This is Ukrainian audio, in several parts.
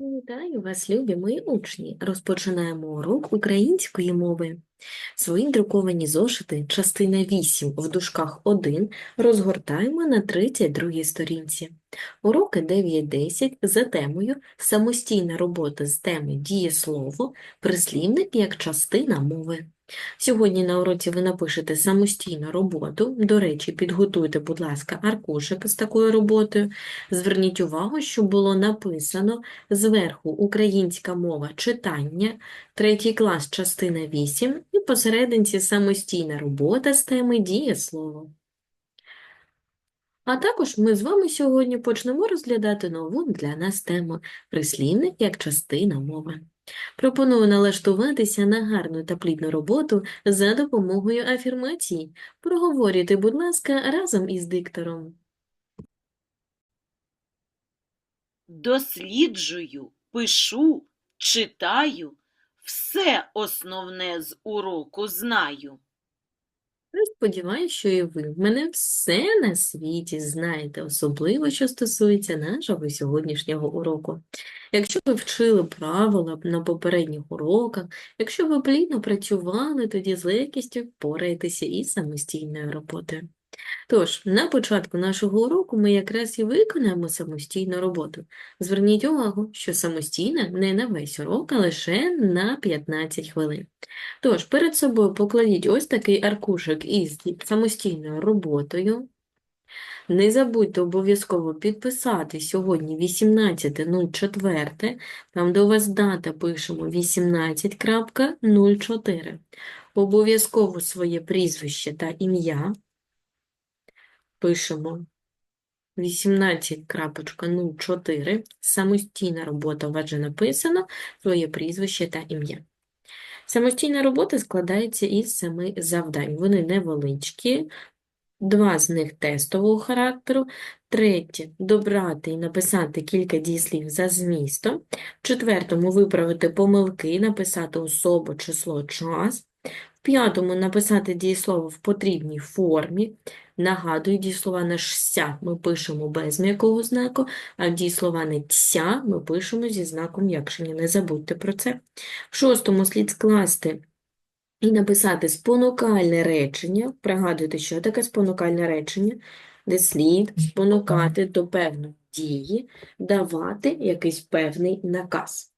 Вітаю вас, любі мої учні! Розпочинаємо урок української мови. Свої друковані зошити, частина 8 в дужках 1, розгортаємо на 32 сторінці. Уроки 9-10 за темою «Самостійна робота з теми дієслово, прислівник як частина мови». Сьогодні на уроці ви напишете самостійну роботу. До речі, підготуйте, будь ласка, аркушик з такою роботою. Зверніть увагу, що було написано зверху українська мова читання, третій клас, частина 8 і посерединці самостійна робота з теми дієслово. А також ми з вами сьогодні почнемо розглядати нову для нас тему прислівник як частина мови. Пропоную налаштуватися на гарну та плідну роботу за допомогою афірмацій. Проговорюйте, будь ласка, разом із диктором. Досліджую, пишу, читаю, все основне з уроку знаю. Я сподіваюся, що і ви в мене все на світі знаєте, особливо, що стосується нашого сьогоднішнього уроку. Якщо ви вчили правила на попередніх уроках, якщо ви плідно працювали, тоді з легкістю впораєтеся із самостійною роботою. Тож, на початку нашого уроку ми якраз і виконаємо самостійну роботу. Зверніть увагу, що самостійна не на весь урок, а лише на 15 хвилин. Тож, перед собою покладіть ось такий аркушик із самостійною роботою. Не забудьте обов'язково підписати сьогодні 18.04, там де у вас дата пишемо 18.04. Обов'язково своє прізвище та ім'я пишемо 18.04. Самостійна робота вже написано, своє прізвище та ім'я. Самостійна робота складається із семи завдань. Вони невеличкі, два з них тестового характеру, третє – добрати і написати кілька дієслів за змістом, четвертому – виправити помилки, написати особу, число, час, в п'ятому – написати дієслово в потрібній формі, нагадую, дієслова на «ся» ми пишемо без м'якого знаку, а дієслова на «ця» ми пишемо зі знаком м'якшення, не забудьте про це. В шостому слід скласти і написати спонукальне речення. Пригадуйте, що таке спонукальне речення, де слід спонукати до певної дії, давати якийсь певний наказ.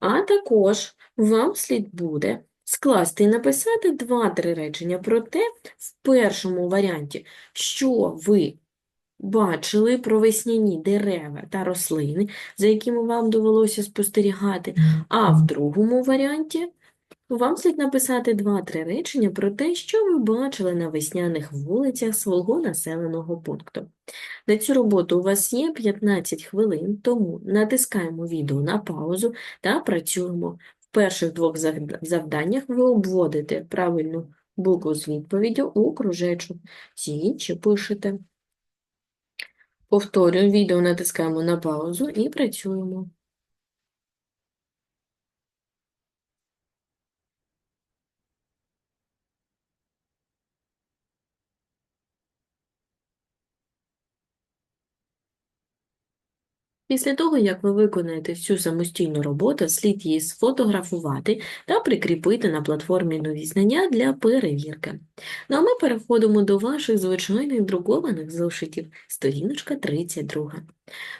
А також вам слід буде скласти і написати два-три речення про те, в першому варіанті, що ви бачили про весняні дерева та рослини, за якими вам довелося спостерігати, а в другому варіанті вам слід написати два-три речення про те, що ви бачили на весняних вулицях свого населеного пункту. На цю роботу у вас є 15 хвилин, тому натискаємо відео на паузу та працюємо. В перших двох завданнях ви обводите правильну букву з відповіддю у кружечок, всі інші пишете. Повторюю, відео натискаємо на паузу і працюємо. Після того, як ви виконаєте всю самостійну роботу, слід її сфотографувати та прикріпити на платформі «Нові знання» для перевірки. Ну а ми переходимо до ваших звичайних друкованих зошитів, сторіночка 32.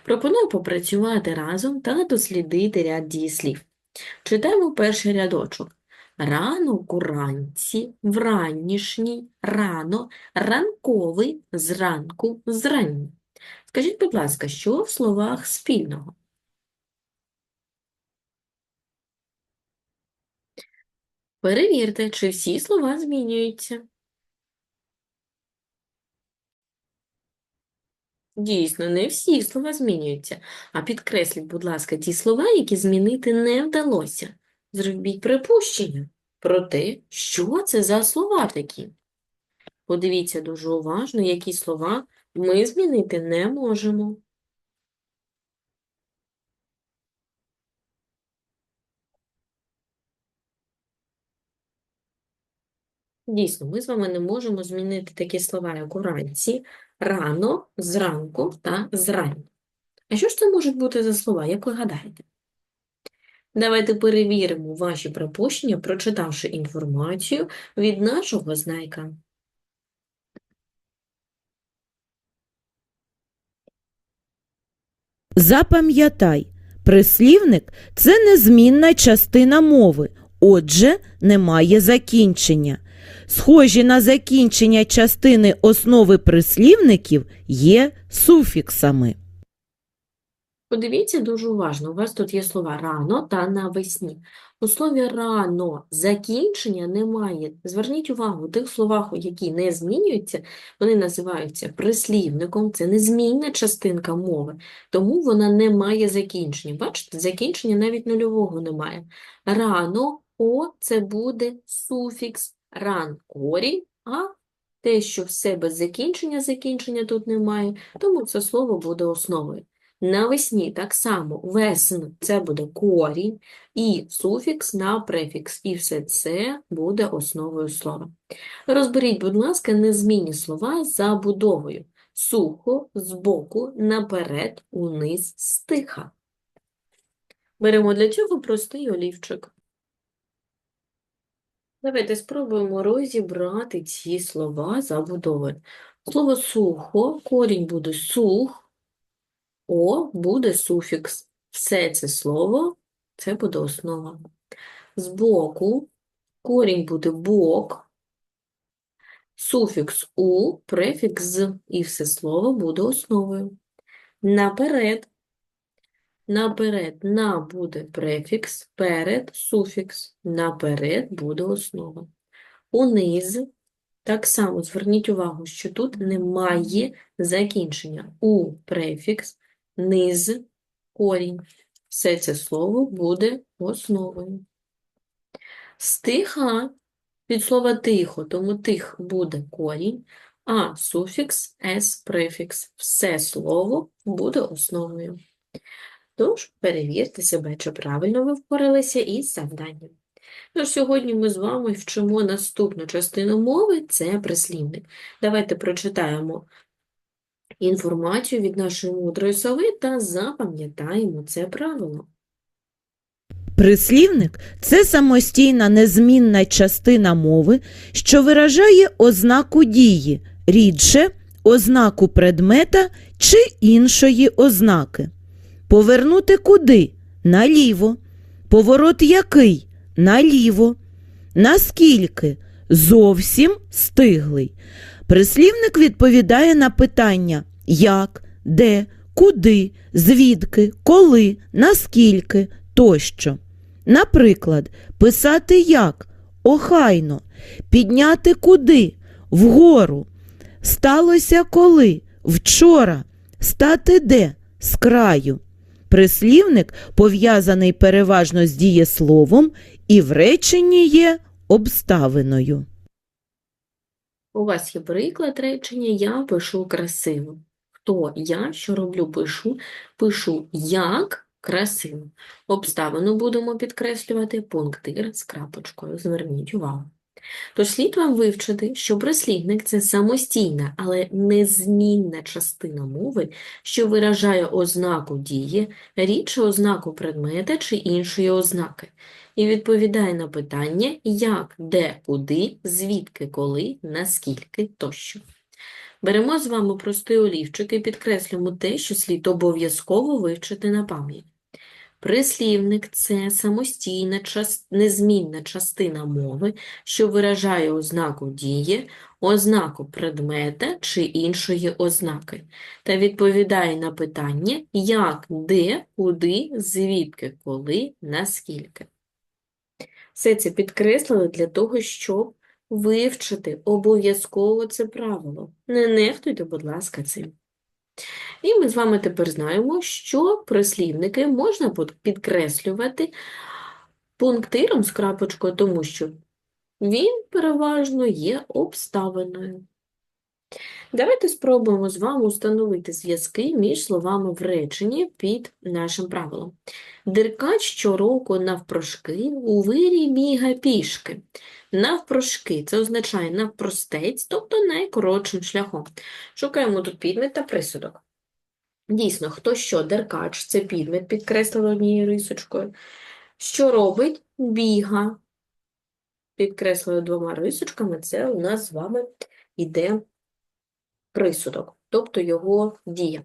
Пропоную попрацювати разом та дослідити ряд дієслів. Читаємо перший рядочок. Ранок уранці, вранішній, рано, ранковий, зранку, зранні. Скажіть, будь ласка, що в словах спільного? Перевірте, чи всі слова змінюються. Дійсно, не всі слова змінюються. А підкресліть, будь ласка, ті слова, які змінити не вдалося. Зробіть припущення про те, що це за слова такі. Подивіться дуже уважно, які слова ми змінити не можемо. Дійсно, ми з вами не можемо змінити такі слова, як уранці, рано, зранку та зрання. А що ж це можуть бути за слова, як ви гадаєте? Давайте перевіримо ваші припущення, прочитавши інформацію від нашого знайка. Запам'ятай, прислівник – це незмінна частина мови, отже, немає закінчення. Схожі на закінчення частини основи прислівників є суфіксами. Подивіться дуже уважно, у вас тут є слова рано та навесні. У слові рано закінчення немає. Зверніть увагу, у тих словах, які не змінюються, вони називаються прислівником, це незмінна частинка мови, тому вона не має закінчення. Бачите, закінчення навіть нульового немає. Рано, о, це буде суфікс, ран корінь, а те, що все без закінчення, закінчення тут немає, тому це слово буде основою. Навесні так само весн це буде корінь, і суфікс на префікс, і все це буде основою слова. Розберіть, будь ласка, незмінні слова за будовою. Сухо, збоку, наперед, униз, стиха. Беремо для цього простий олівчик. Давайте спробуємо розібрати ці слова за будовою. Слово сухо, корінь буде сух, о буде суфікс. Все це слово, це буде основа. Збоку корінь буде бок, суфікс у, префікс з, і все слово буде основою. Наперед, наперед, на буде префікс, перед суфікс, наперед буде основа. Униз, так само зверніть увагу, що тут немає закінчення. У префікс, низ, корінь. Все це слово буде основою. Стиха від слова тихо, тому тих буде корінь, а суфікс с префікс. Все слово буде основою. Тож, перевірте себе, чи правильно ви впоралися із завданням. Тож сьогодні ми з вами вчимо наступну частину мови – це прислівник. Давайте прочитаємо інформацію від нашої мудрої сови та запам'ятаємо це правило. Прислівник – це самостійна незмінна частина мови, що виражає ознаку дії, рідше ознаку предмета чи іншої ознаки. Повернути куди? Наліво. Поворот який? Наліво. Наскільки? Зовсім стиглий. Прислівник відповідає на питання як, де, куди, звідки, коли, наскільки тощо. Наприклад, писати як охайно, підняти куди, вгору, сталося коли, вчора, стати де, з краю. Прислівник пов'язаний переважно з дієсловом і в реченні є обставиною. У вас є приклад речення «я пишу красиво». Хто я, що роблю, пишу, пишу як красиво. Обставину будемо підкреслювати пунктир з крапочкою. Зверніть увагу. Тож слід вам вивчити, що прислівник – це самостійна, але незмінна частина мови, що виражає ознаку дії, рідше ознаку предмета чи іншої ознаки, і відповідає на питання як, де, куди, звідки, коли, наскільки тощо. Беремо з вами простий олівчик і підкреслюємо те, що слід обов'язково вивчити на пам'ять. Прислівник – це самостійна, незмінна частина мови, що виражає ознаку дії, ознаку предмета чи іншої ознаки, та відповідає на питання як, де, куди, звідки, коли, наскільки. Все це підкреслили для того, щоб вивчити обов'язково це правило. Не нехтуйте, будь ласка, цим. І ми з вами тепер знаємо, що прислівники можна підкреслювати пунктиром з крапочкою, тому що він переважно є обставиною. Давайте спробуємо з вами установити зв'язки між словами в реченні під нашим правилом. Деркач щороку навпрошки у вирі біга пішки. Навпрошки – це означає навпростець, тобто найкоротшим шляхом. Шукаємо тут підмет та присудок. Дійсно, хто що? Деркач, це підмет, підкреслили однією рисочкою. Що робить? Біга. Підкреслили двома рисочками, це у нас з вами йде присудок, тобто його дія.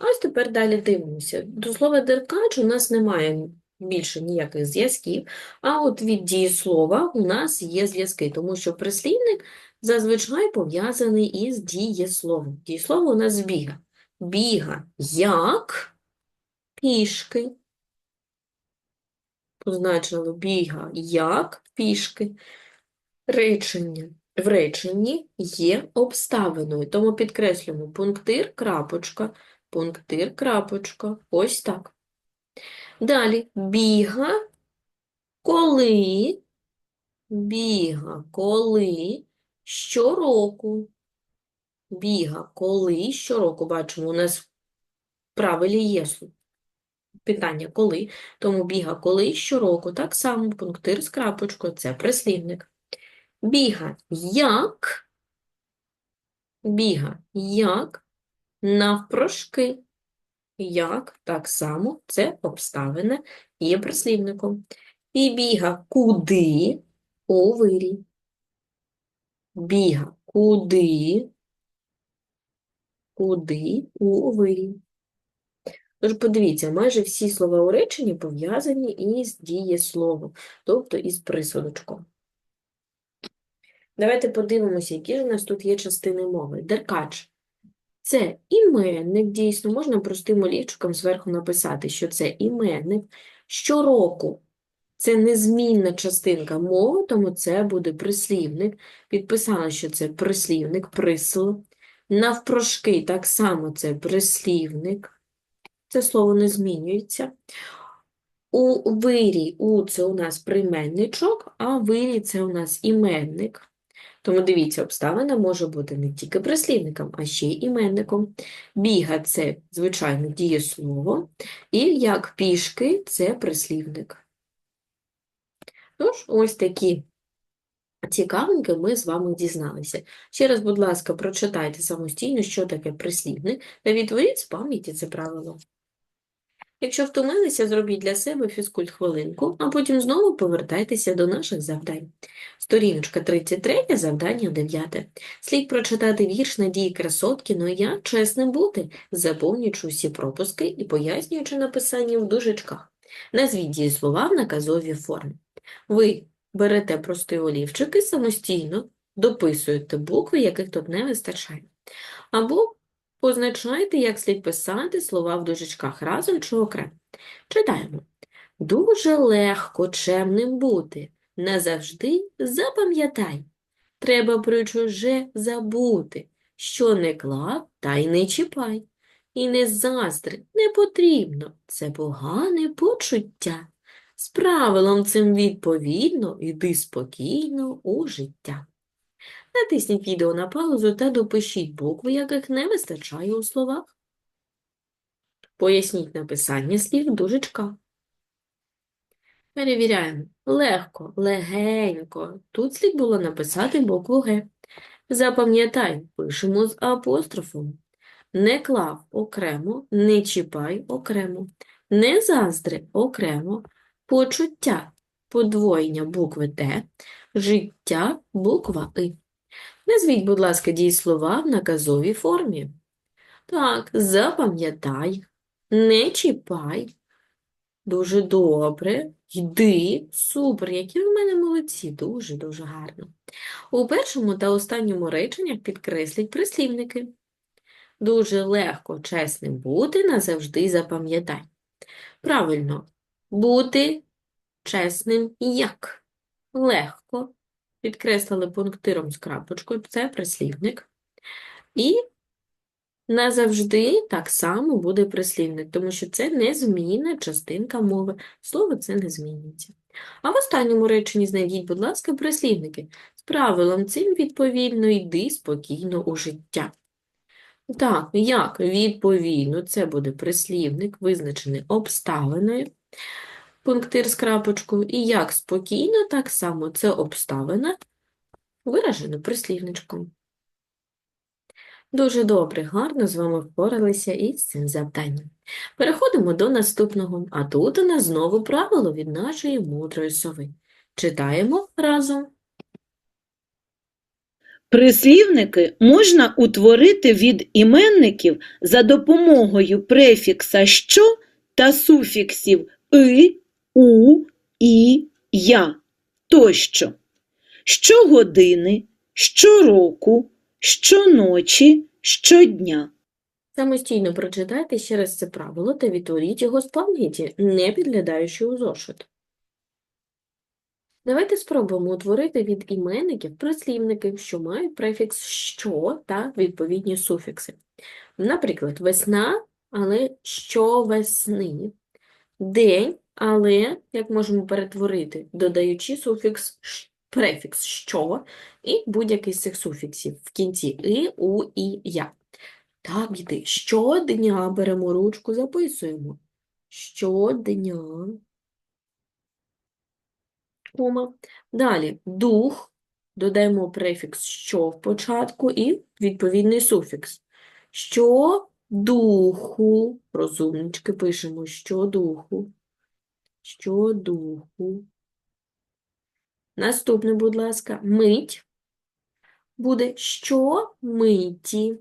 Ось тепер далі дивимося. До слова деркач у нас немає більше ніяких зв'язків, а от від дієслова у нас є зв'язки, тому що прислівник зазвичай пов'язаний із дієсловом. Дієслово у нас біга. Біга як пішки. Позначило біга як пішки. Речення. В реченні є обставиною, тому підкреслюємо пунктир, крапочка, пунктир, крапочка. Ось так. Далі біга, коли, біга, коли, щороку. Біга, коли, щороку. Бачимо, у нас правилі є питання коли, тому біга, коли, щороку. Так само пунктир з крапочкою, це прислівник. Біга, як, біга, як, навпрошки. Як, так само, це обставина є прислівником. І біга куди у вирі. Біга куди, куди у вирі. Тож подивіться, майже всі слова у реченні пов'язані із дієсловом, тобто із присудочком. Давайте подивимося, які ж у нас тут є частини мови. Деркач. Це іменник, дійсно, можна простим олівчиком зверху написати, що це іменник. Щороку це незмінна частинка мови, тому це буде прислівник. Підписала, що це прислівник, присл. Навпрошки так само це прислівник. Це слово не змінюється. У вирі у це у нас прийменничок, а вирі це у нас іменник. Тому дивіться, обставина може бути не тільки прислівником, а ще й іменником. Біга – це, звичайно, дієслово, і як пішки – це прислівник. Тож, ось такі цікавинки ми з вами дізналися. Ще раз, будь ласка, прочитайте самостійно, що таке прислівник, та відтворіть з пам'яті це правило. Якщо втомилися, зробіть для себе фізкульт-хвилинку, а потім знову повертайтеся до наших завдань. Сторіночка 33, завдання 9. Слід прочитати вірш Надії Красоткіної «Я чесним бути», заповнюючи усі пропуски і пояснюючи написання в дужечках. Назвіть дієслова в наказовій формі. Ви берете простий олівчик і самостійно дописуєте букви, яких тут не вистачає. Або позначайте, як слід писати слова в дужечках разом чи окремо. Читаємо. Дуже легко чемним бути. Назавжди запам'ятай. Треба про чуже забути, що не клав, та й не чіпай. І не заздри, не потрібно, це погане почуття. З правилом цим відповідно йди спокійно у життя. Натисніть відео на паузу та допишіть букви, яких не вистачає у словах. Поясніть написання слів в дужечках. Перевіряємо. Легко, легенько. Тут слід було написати букву Г. Запам'ятай, пишемо з апострофом. Не клав окремо, не чіпай окремо. Не заздри окремо. Почуття подвоєння букви Т. Життя буква И. Назвіть, будь ласка, дієслова в наказовій формі. Так, запам'ятай, не чіпай. Дуже добре. Йди. Супер, які в мене молодці. Дуже-дуже гарно. У першому та останньому реченнях підкресліть прислівники. Дуже легко чесним бути, назавжди запам'ятай. Правильно, бути чесним як? Легко. Підкреслили пунктиром з крапочкою, це прислівник. І назавжди так само буде прислівник, тому що це незмінна частинка мови. Слово це не змінюється. А в останньому реченні знайдіть, будь ласка, прислівники. З правилом цим відповідно йди спокійно у життя. Так, як відповідно, це буде прислівник, визначений обставиною, пунктир з крапочкою, і як спокійно, так само це обставина, виражена прислівничком. Дуже добре, гарно з вами впоралися із цим завданням. Переходимо до наступного, а тут у нас знову правило від нашої мудрої сови. Читаємо разом. Прислівники можна утворити від іменників за допомогою префікса що та суфіксів и, у, і, я тощо. Щогодини, щороку, щоночі, щодня. Самостійно прочитайте ще раз це правило та відтворіть його з пам'яті, не підглядаючи у зошит. Давайте спробуємо утворити від іменників прислівники, що мають префікс «що» та відповідні суфікси. Наприклад, весна, але щовесни. День, але як можемо перетворити, додаючи суфікс префікс «що» і будь-який з цих суфіксів в кінці «и», «у», «і», «я». Так, діти, щодня беремо ручку, записуємо. Щодня. Кома. Далі дух, додаємо префікс що в початку і відповідний суфікс. Що духу, розумнички, пишемо що духу. Що духу. Наступне, будь ласка, мить. Буде що миті.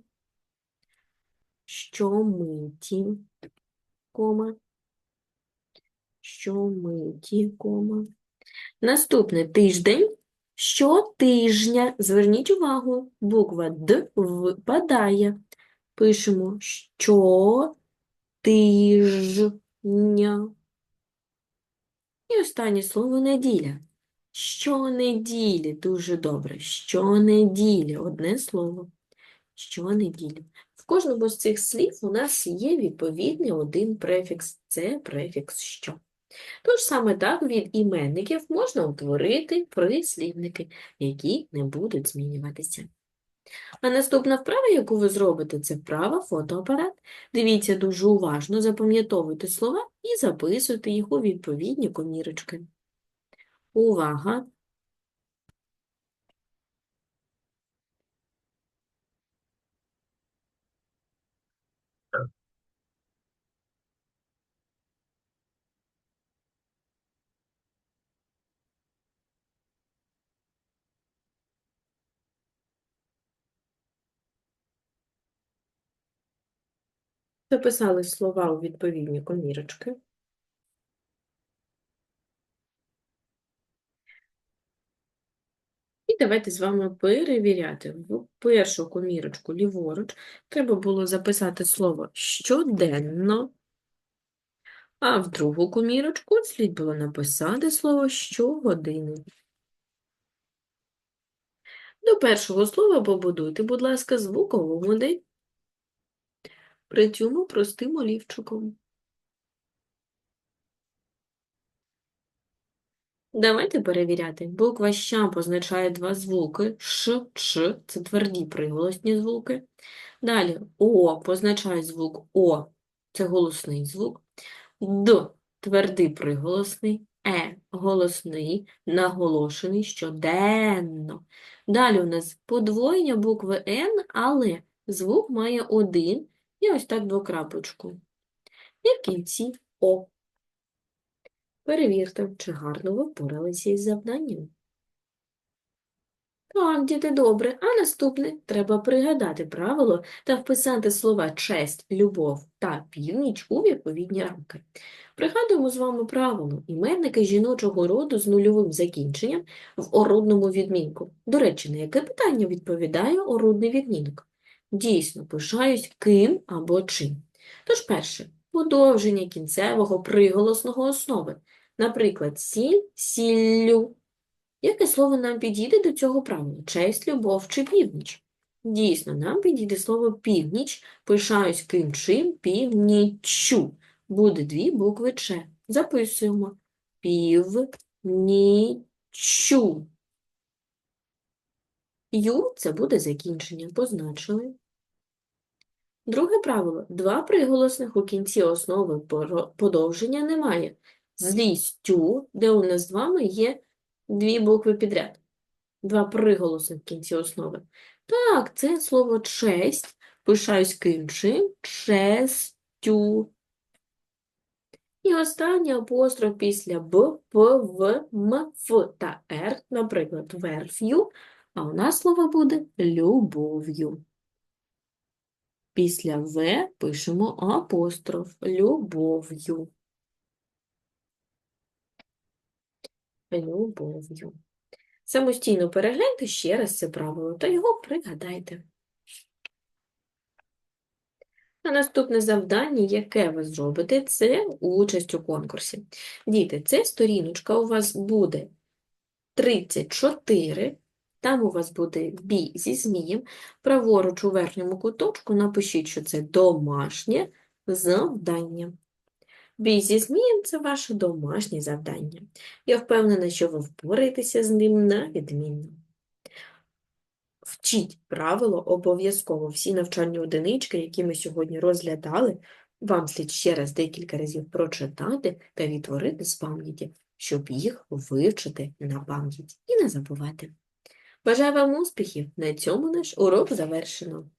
Що миті, кома. Що миті, кома. Наступне тиждень. Щотижня. Зверніть увагу, буква Д випадає. Пишемо щотижня. І останнє слово неділя. Щонеділі. Дуже добре. Щонеділі. Одне слово. Щонеділі. В кожному з цих слів у нас є відповідний один префікс. Це префікс що. Тож саме так від іменників можна утворити прислівники, які не будуть змінюватися. А наступна вправа, яку ви зробите, це вправа фотоапарат. Дивіться дуже уважно, запам'ятовуйте слова і записуйте їх у відповідні комірочки. Увага! Записали слова у відповідні комірочки. І давайте з вами перевіряти. В першу комірочку ліворуч треба було записати слово щоденно, а в другу комірочку слід було написати слово щогодини. До першого слова побудуйте, будь ласка, звукову модель. При цьому простим олівчиком. Давайте перевіряти. Буква «щ» позначає два звуки. Ш, Ч – це тверді приголосні звуки. Далі О позначає звук О – це голосний звук. Д – твердий приголосний. Е – голосний, наголошений щоденно. Далі у нас подвоєння букви Н, але звук має один і ось так двокрапочку. І в кінці О. Перевірте, чи гарно ви впоралися із завданням. Так, діти, добре. А наступне треба пригадати правило та вписати слова честь, любов та північ у відповідні рамки. Пригадуємо з вами правило іменники жіночого роду з нульовим закінченням в орудному відмінку. До речі, на яке питання відповідає орудний відмінок? Дійсно, пишаюсь ким або чим. Тож перше, подовження кінцевого приголосного основи. Наприклад, сіль, сіллю. Яке слово нам підійде до цього правила? Честь, любов чи північ? Дійсно, нам підійде слово північ, пишаюсь ким чим, північчю. Буде дві букви Ч. Записуємо. Північчю. Ю – це буде закінчення. Позначили. Друге правило. Два приголосних у кінці основи подовження немає. Злістю, де у нас з вами є дві букви підряд. Два приголосних в кінці основи. Так, це слово честь, Пишаюсь ким? Честю. І останній апостроф після Б, П, В, М, Ф та Р, наприклад, верф'ю, а у нас слово буде любов'ю. Після В пишемо апостроф любов'ю. Любов'ю. Самостійно перегляньте ще раз це правило та його пригадайте. А наступне завдання, яке ви зробите, це участь у конкурсі. Діти, це сторіночка у вас буде 34, там у вас буде бій зі змієм. Праворуч у верхньому куточку напишіть, що це домашнє завдання. Бій зі змієм – це ваше домашнє завдання. Я впевнена, що ви впораєтеся з ним на відмінно. Вчіть правило обов'язково. Всі навчальні одинички, які ми сьогодні розглядали, вам слід ще раз декілька разів прочитати та відтворити з пам'яті, щоб їх вивчити на пам'ять і не забувати. Бажаю вам успіхів! На цьому наш урок завершено.